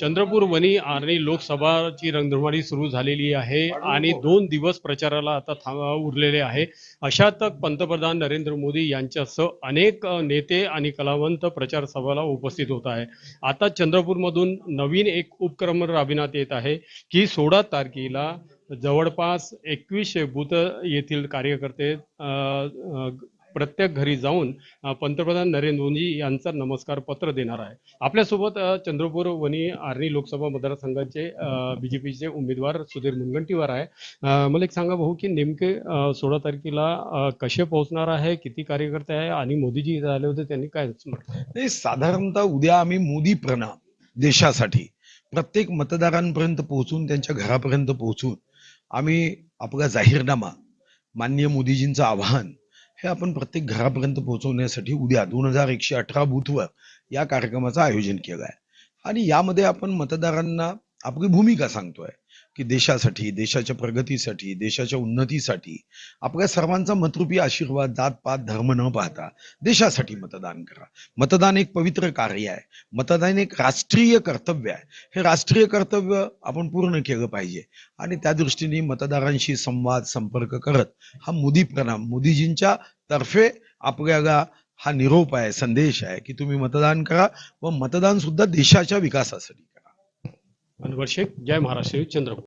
चंद्रपूर वनी आर्णी लोकसभाची रणधुमाळी सुरू झालेली आहे आणि दोन दिवस प्रचाराला आता थांब उरलेले आहे. अशातच पंतप्रधान नरेंद्र मोदी यांच्यासह अनेक नेते आणि कलावंत प्रचार सभाला उपस्थित होत आहे. आता चंद्रपूरमधून नवीन एक उपक्रम राबविण्यात येत आहे. की सोळा तारखेला जवळपास एकवीसशे बूथ येथील कार्यकर्ते प्रत्येक घरी जाऊन पंतप्रधान नरेंद्र मोदी यांचा नमस्कार पत्र देणार आहे. आपल्यासोबत चंद्रपूर वनी आर्णी लोकसभा मतदारसंघाचे बीजेपीचे उमेदवार सुधीर मुनगंटीवार आहे. मला एक सांगा भाऊ की नेमके सोळा तारखेला कसे पोहोचणार आहे किती कार्यकर्ते आहे आणि मोदीजी इथे आले होते त्यांनी काय नाही साधारणतः उद्या आम्ही मोदी प्रणाम देशासाठी प्रत्येक मतदारांपर्यंत पोहोचून त्यांच्या घरापर्यंत पोहोचून आम्ही आपला जाहीरनामा माननीय मोदीजींचं आवाहन हे आपण प्रत्येक घरापर्यंत पोहोचवण्यासाठी उद्या दोन हजार एकशे अठरा बूथवर या कार्यक्रमाचं आयोजन केलं आहे आणि यामध्ये आपण मतदारांना आपली भूमिका सांगतोय की देशासाठी देशाच्या प्रगतीसाठी देशाच्या उन्नतीसाठी आपल्या सर्वांचा मतरूपी आशीर्वाद जात पात धर्म न पाहता देशासाठी मतदान करा. मतदान एक पवित्र कार्य आहे. मतदान एक राष्ट्रीय कर्तव्य आहे. हे राष्ट्रीय कर्तव्य आपण पूर्ण केलं पाहिजे. आणि त्या दृष्टीने मतदारांशी संवाद संपर्क करत हा मोदी प्रणाम मोदीजींच्या तर्फे आपल्याला हा निरोप आहे संदेश आहे की तुम्ही मतदान करा व मतदान सुद्धा देशाच्या विकासासाठी. अनवर शेख जय महाराष्ट्र चंद्रपूर.